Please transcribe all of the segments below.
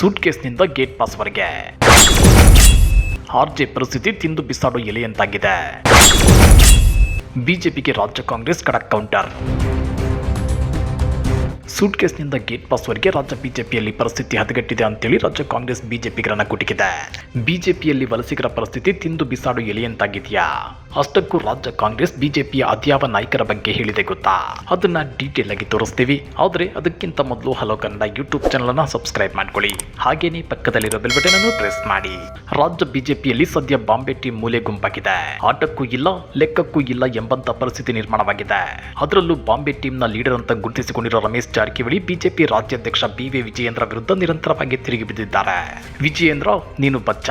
Suit ಕೇಸ್ನಿಂದ gate ಪಾಸ್ವರೆಗೆ ಆರ್ಜೆ ಪರಿಸ್ಥಿತಿ ತಿಂದು ಬಿಸಾಡೋ ಎಲೆಯಂತಾಗಿದೆ. ಬಿಜೆಪಿಗೆ ರಾಜ್ಯ ಕಾಂಗ್ರೆಸ್ ಖಡಕ್ ಕೌಂಟರ್. ಸೂಟ್ ಕೇಸ್ನಿಂದ ಗೇಟ್ ಪಾಸ್ವರೆಗೆ ರಾಜ್ಯ ಬಿಜೆಪಿಯಲ್ಲಿ ಪರಿಸ್ಥಿತಿ ಹದಗೆಟ್ಟಿದೆ ಅಂತೇಳಿ ರಾಜ್ಯ ಕಾಂಗ್ರೆಸ್ ಬಿಜೆಪಿಗರನ್ನ ಕುಟುಕಿದೆ ಬಿಜೆಪಿಯಲ್ಲಿ ವಲಸಿಗರ ಪರಿಸ್ಥಿತಿ ತಿಂದು ಬಿಸಾಡು ಎಲೆಯಂತಾಗಿದೆಯಾ? ಅಷ್ಟಕ್ಕೂ ರಾಜ್ಯ ಕಾಂಗ್ರೆಸ್ ಬಿಜೆಪಿಯ ಅದ್ಯಾವ ನಾಯಕರ ಬಗ್ಗೆ ಹೇಳಿದೆ ಗೊತ್ತಾ? ಅದನ್ನ ಡೀಟೇಲ್ ಆಗಿ ತೋರಿಸ್ತೀವಿ. ಆದ್ರೆ ಅದಕ್ಕಿಂತ ಮೊದಲು ಹಲೋ ಕನ್ನಡ ಯೂಟ್ಯೂಬ್ ಚಾನಲ್ ಅನ್ನ ಸಬ್ಸ್ಕ್ರೈಬ್ ಮಾಡ್ಕೊಳ್ಳಿ. ಹಾಗೇನೇ ಪಕ್ಕದಲ್ಲಿರೋ ಬೆಲ್ ಬಟನ್ ಅನ್ನು ಪ್ರೆಸ್ ಮಾಡಿ. ರಾಜ್ಯ ಬಿಜೆಪಿಯಲ್ಲಿ ಸದ್ಯ ಬಾಂಬೆ ಟೀಮ್ ಮೂಲೆ ಗುಂಪಾಗಿದೆ. ಆಟಕ್ಕೂ ಇಲ್ಲ, ಲೆಕ್ಕಕ್ಕೂ ಇಲ್ಲ ಎಂಬಂತ ಪರಿಸ್ಥಿತಿ ನಿರ್ಮಾಣವಾಗಿದೆ. ಅದರಲ್ಲೂ ಬಾಂಬೆ ಟೀಮ್ನ ಲೀಡರ್ ಅಂತ ಗುರುತಿಸಿಕೊಂಡಿರೋ ರಮೇಶ್ ಜಾರಕಿಹೊಳಿ ಬಿಜೆಪಿ ರಾಜ್ಯಾಧ್ಯಕ್ಷ ಬಿ ವಿ ವಿಜಯೇಂದ್ರ ವಿರುದ್ಧ ನಿರಂತರವಾಗಿ ತಿರುಗಿ ಬಿದ್ದಿದ್ದಾರೆ. ವಿಜಯೇಂದ್ರ ನೀನು ಬಚ್ಚ.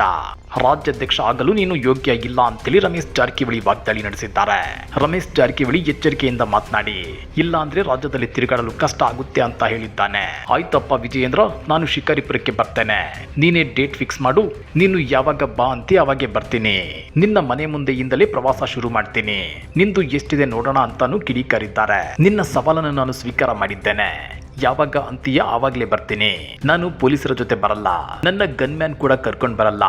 ರಾಜ್ಯಾಧ್ಯಕ್ಷ ಆಗಲು ನೀನು ಯೋಗ್ಯ ಇಲ್ಲ ಅಂತೇಳಿ ರಮೇಶ್ ಜಾರಕಿಹೊಳಿ ವಾಗ್ದಾಳಿ ನಡೆಸಿದ್ದಾರೆ. ರಮೇಶ್ ಜಾರಕಿಹೊಳಿ ಎಚ್ಚರಿಕೆಯಿಂದ ಮಾತನಾಡಿ, ಇಲ್ಲ ಅಂದ್ರೆ ರಾಜ್ಯದಲ್ಲಿ ತಿರುಗಾಡಲು ಕಷ್ಟ ಆಗುತ್ತೆ ಅಂತ ಹೇಳಿದ್ದಾನೆ. ಆಯ್ತಪ್ಪ ವಿಜಯೇಂದ್ರ, ನಾನು ಶಿಕಾರಿಪುರಕ್ಕೆ ಬರ್ತೇನೆ. ನೀನೇ ಡೇಟ್ ಫಿಕ್ಸ್ ಮಾಡು. ನೀನು ಯಾವಾಗ ಬಾ ಅಂತ ಅವಾಗೆ ಬರ್ತೀನಿ. ನಿನ್ನ ಮನೆ ಮುಂದೆಯಿಂದಲೇ ಪ್ರವಾಸ ಶುರು ಮಾಡ್ತೀನಿ. ನಿಂದು ಎಷ್ಟಿದೆ ನೋಡೋಣ ಅಂತಾನು ಕಿಡಿಕಾರಿದ್ದಾರೆ. ನಿನ್ನ ಸವಾಲನ್ನು ನಾನು ಸ್ವೀಕಾರ ಮಾಡಿದ್ದೇನೆ. ಯಾವಾಗ ಅಂತೀಯ ಆವಾಗಲೇ ಬರ್ತೀನಿ. ನಾನು ಪೊಲೀಸರ ಜೊತೆ ಬರಲ್ಲ. ನನ್ನ ಗನ್ಮ್ಯಾನ್ ಕೂಡ ಕರ್ಕೊಂಡು ಬರಲ್ಲ.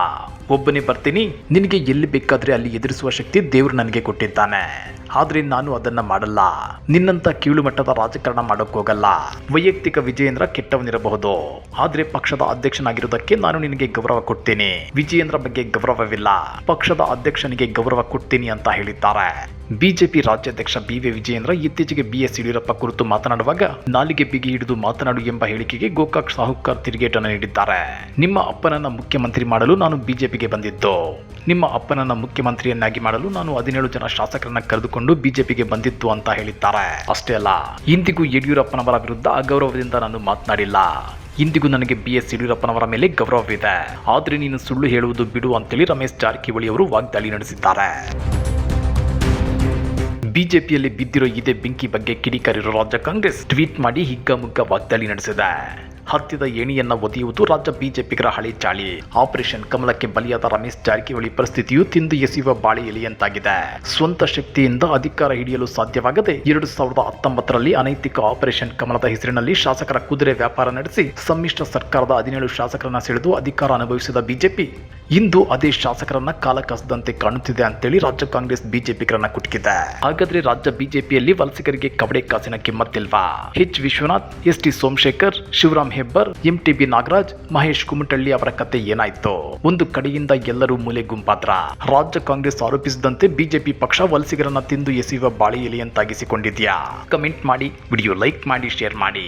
ಒಬ್ಬನೇ ಬರ್ತೀನಿ. ನಿನಗೆ ಎಲ್ಲಿ ಬೇಕಾದ್ರೆ ಅಲ್ಲಿ ಎದುರಿಸುವ ಶಕ್ತಿ ದೇವರು ನನಗೆ ಕೊಟ್ಟಿದ್ದಾನೆ. ಆದ್ರೆ ನಾನು ಅದನ್ನ ಮಾಡಲ್ಲ. ನಿನ್ನಂತ ಕೀಳು ಮಟ್ಟದ ರಾಜಕಾರಣ ಮಾಡೋಕ್ ಹೋಗಲ್ಲ. ವೈಯಕ್ತಿಕ ವಿಜಯೇಂದ್ರ ಕೆಟ್ಟವನಿರಬಹುದು. ಆದ್ರೆ ಪಕ್ಷದ ಅಧ್ಯಕ್ಷನಾಗಿರುವುದಕ್ಕೆ ನಾನು ನಿನಗೆ ಗೌರವ ಕೊಡ್ತೀನಿ. ವಿಜಯೇಂದ್ರ ಬಗ್ಗೆ ಗೌರವವಿಲ್ಲ. ಪಕ್ಷದ ಅಧ್ಯಕ್ಷನಿಗೆ ಗೌರವ ಕೊಡ್ತೀನಿ ಅಂತ ಹೇಳಿದ್ದಾರೆ. ಬಿಜೆಪಿ ರಾಜ್ಯಾಧ್ಯಕ್ಷ ಬಿ ವಿ ವಿಜಯೇಂದ್ರ ಇತ್ತೀಚೆಗೆ ಬಿ ಎಸ್ ಯಡಿಯೂರಪ್ಪ ಕುರಿತು ಮಾತನಾಡುವಾಗ, ನಾಲಿಗೆ ಬಿಗಿ ಹಿಡಿದು ಮಾತನಾಡು ಎಂಬ ಹೇಳಿಕೆಗೆ ಗೋಕಾಕ್ ಸಾಹುಕಾರ್ ತಿರುಗೇಟನ್ನು ನೀಡಿದ್ದಾರೆ. ನಿಮ್ಮ ಅಪ್ಪನನ್ನ ಮುಖ್ಯಮಂತ್ರಿ ಮಾಡಲು ನಾನು ಬಿಜೆಪಿಗೆ ಬಂದಿದ್ದು. ನಿಮ್ಮ ಅಪ್ಪನನ್ನ ಮುಖ್ಯಮಂತ್ರಿಯನ್ನಾಗಿ ಮಾಡಲು ನಾನು ಹದಿನೇಳು ಜನ ಶಾಸಕರನ್ನ ಕರೆದುಕೊಂಡು ಬಿಜೆಪಿಗೆ ಬಂದಿದ್ದು ಅಂತ ಹೇಳಿದ್ದಾರೆ. ಅಷ್ಟೇ ಅಲ್ಲ, ಇಂದಿಗೂ ಯಡಿಯೂರಪ್ಪನವರ ವಿರುದ್ಧ ಅಗೌರವದಿಂದ ನಾನು ಮಾತನಾಡಿಲ್ಲ. ಇಂದಿಗೂ ನನಗೆ ಬಿ ಎಸ್ ಯಡಿಯೂರಪ್ಪನವರ ಮೇಲೆ ಗೌರವವಿದೆ. ಆದ್ರೆ ನೀನು ಸುಳ್ಳು ಹೇಳುವುದು ಬಿಡು ಅಂತೇಳಿ ರಮೇಶ್ ಜಾರಕಿಹೊಳಿ ಅವರು ವಾಗ್ದಾಳಿ ನಡೆಸಿದ್ದಾರೆ. ಬಿಜೆಪಿಯಲ್ಲಿ ಬಿದ್ದಿರೋ ಇದೇ ಬೆಂಕಿ ಬಗ್ಗೆ ಕಿಡಿಕಾರಿರೋ ರಾಜ್ಯ ಕಾಂಗ್ರೆಸ್ ಟ್ವೀಟ್ ಮಾಡಿ ಹಿಗ್ಗಾಮುಗ್ಗ ವಾಗ್ದಾಳಿ ನಡೆಸಿದೆ. ಹತ್ತಿದ ಏಣಿಯನ್ನ ಒದೆಯುವುದು ರಾಜ್ಯ ಬಿಜೆಪಿಗರ ಹಳೆ ಚಾಳಿ. ಆಪರೇಷನ್ ಕಮಲಕ್ಕೆ ಬಲಿಯಾದ ರಮೇಶ್ ಜಾರಕಿಹೊಳಿ ಪರಿಸ್ಥಿತಿಯು ತಿಂದು ಎಸೆಯುವ ಬಾಳೆ ಎಲೆಯಂತಾಗಿದೆ. ಸ್ವಂತ ಶಕ್ತಿಯಿಂದ ಅಧಿಕಾರ ಹಿಡಿಯಲು ಸಾಧ್ಯವಾಗದೆ ಎರಡು ಸಾವಿರದ ಹತ್ತೊಂಬತ್ತರಲ್ಲಿ ಅನೈತಿಕ ಆಪರೇಷನ್ ಕಮಲದ ಹೆಸರಿನಲ್ಲಿ ಶಾಸಕರ ಕುದುರೆ ವ್ಯಾಪಾರ ನಡೆಸಿ ಸಮ್ಮಿಶ್ರ ಸರ್ಕಾರದ ಹದಿನೇಳು ಶಾಸಕರನ್ನ ಸೆಳೆದು ಅಧಿಕಾರ ಅನುಭವಿಸಿದ ಬಿಜೆಪಿ ಇಂದು ಅದೇ ಶಾಸಕರನ್ನ ಕಾಲ ಕಸದಂತೆ ಕಾಣುತ್ತಿದೆ ಅಂತೇಳಿ ರಾಜ್ಯ ಕಾಂಗ್ರೆಸ್ ಬಿಜೆಪಿಗರನ್ನ ಕುಟುಕಿದೆ. ಹಾಗಾದ್ರೆ ರಾಜ್ಯ ಬಿಜೆಪಿಯಲ್ಲಿ ವಲಸಿಗರಿಗೆ ಕಬಡೆ ಕಾಸಿನ ಕಿಮ್ಮತ್ತಿಲ್ವಾ? H. Vishwanath, S. T. Somashekhar, Shivaram Hebbar, M. T. B. Nagaraj, Mahesh Kumatalli ಅವರ ಕತೆ ಏನಾಯ್ತು? ಒಂದು ಕಡೆಯಿಂದ ಎಲ್ಲರೂ ಮೂಲೆ ಗುಂಪಾದ್ರ? ರಾಜ್ಯ ಕಾಂಗ್ರೆಸ್ ಆರೋಪಿಸಿದಂತೆ ಬಿಜೆಪಿ ಪಕ್ಷ ವಲಸಿಗರನ್ನ ತಿಂದು ಎಸೆಯುವ ಬಾಳೆ ಎಲೆಯಂತಾಗಿಸಿಕೊಂಡಿದ್ಯಾ ಕಮೆಂಟ್ ಮಾಡಿ, ವಿಡಿಯೋ ಲೈಕ್ ಮಾಡಿ, ಶೇರ್ ಮಾಡಿ.